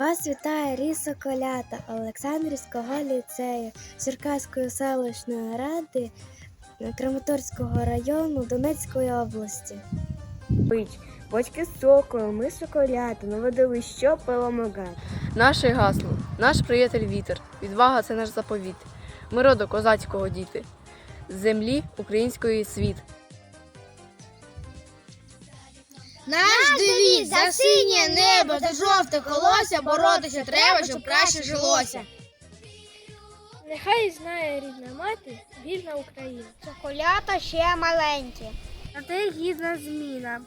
Вас вітає Рі Соколята Олександрівського ліцею Черкаської селищної ради Краматорського району Донецької області. Бич, бочки сокою, ми соколята, наводили, що перемагати. Наше гасло, наш приятель вітер, відвага це наш заповіт. Ми роду козацького діти, з землі української світ. Наш девіз за синє небо та жовте колося боротися треба, щоб краще жилося. Нехай знає рідна мати, вільна Україна. Цоколята ще маленькі. А ти гідна зміна.